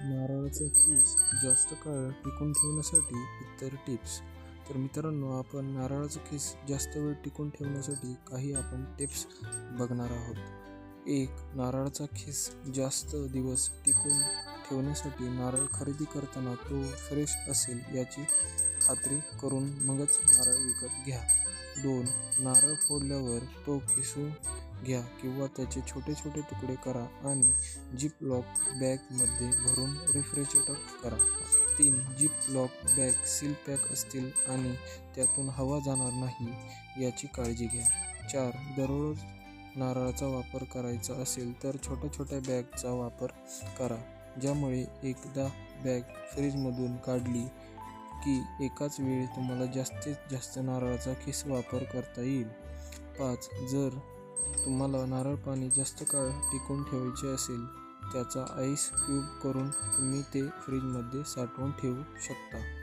नारळाचं पीस जास्त काळ टिकून ठेवण्यासाठी इतर टिप्स तर मित्रांनो आपण नारळाचं केस जास्त वेळ टिकून ठेवण्यासाठी काही आपण टिप्स बघणार आहोत. एक नारळाचा खिस जास्त दिवस टिकून ठेवण्यासाठी नारळ खरेदी करताना तो फ्रेश असेल याची खात्री करून मगच नारळ विकत घ्या. दोन नारळ फोडल्यावर तो खिसू घ्या किंवा त्याचे छोटे छोटे तुकडे करा आणि जिप लॉक बॅगमध्ये भरून रेफ्रिजरेटर करा. तीन zip lock bag seal pack असतील आणि त्यातून हवा जाणार नाही याची काळजी घ्या. चार दररोज नारळाचा वापर करायचा असेल तर छोट्या छोट्या बॅगचा वापर करा ज्यामुळे एकदा बॅग फ्रीजमधून काढली की एकाच वेळी तुम्हाला जास्तीत जास्त नारळाचा खिस वापर करता येईल. पाच जर तुम्हाला नारळ पाणी जास्त काळ टिकून ठेवायचे असेल त्याचा आईस क्यूब करून तुम्ही ते फ्रीजमध्ये साठवून ठेवू शकता.